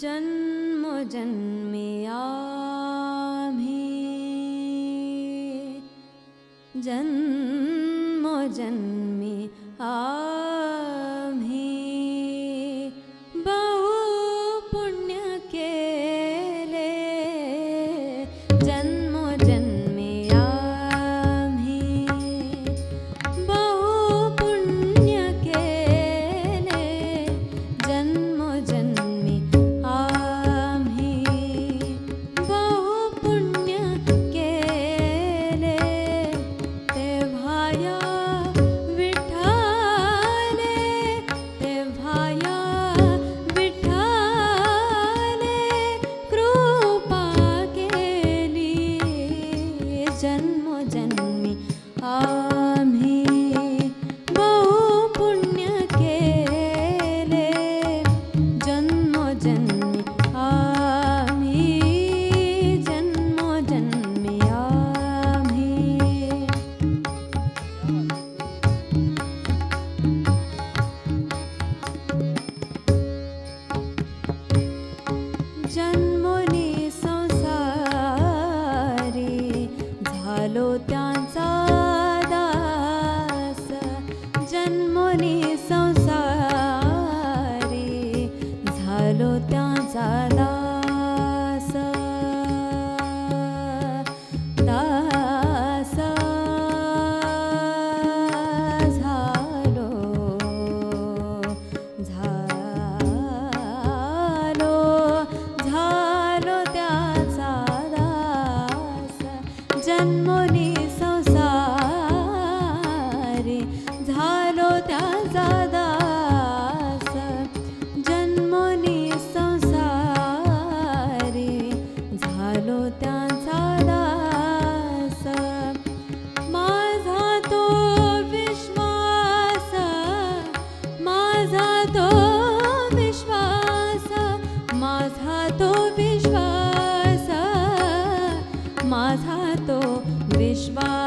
जन्म जन्मिया জন্ম জন্মে আ मनी संसारी झालो त्यांचा दास दास झालो झालो झालो त्याचा दास जन्मनी झालं अस माझा तो विश्वास माझा तो विश्वास माझा तो विश्वास माझा तो विश्वास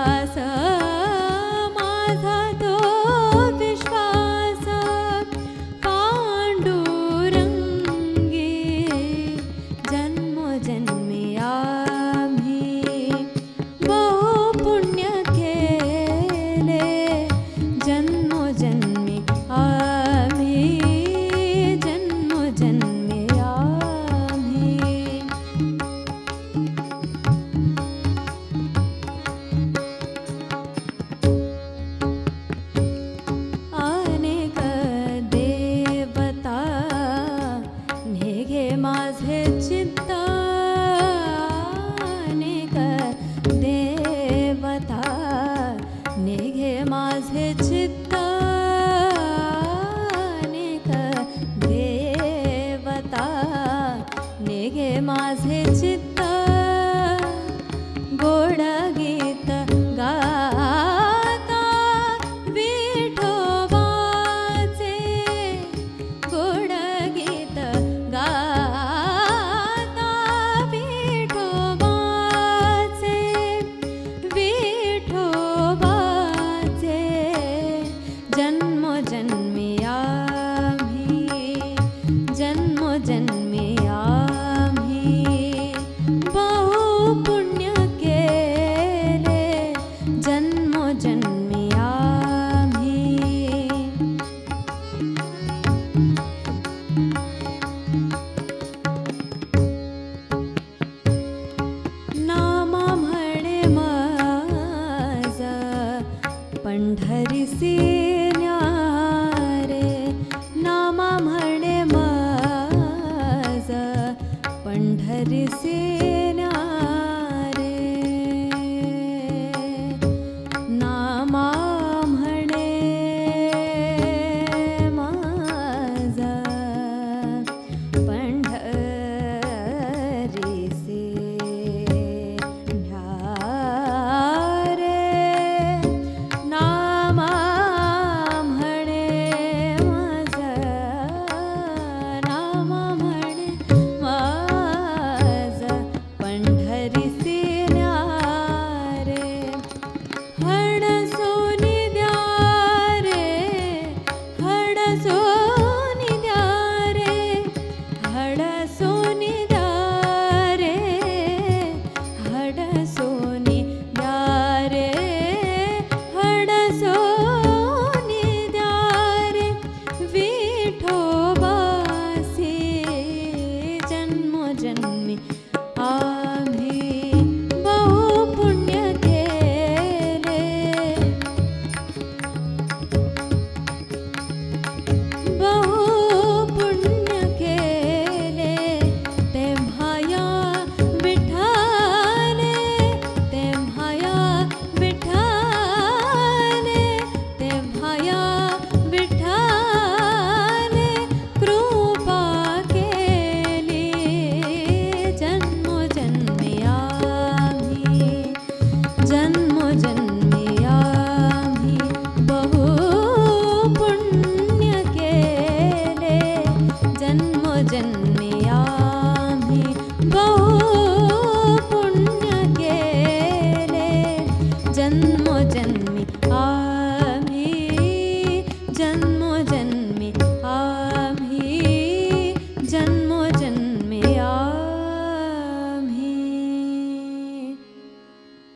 see. me. Oh.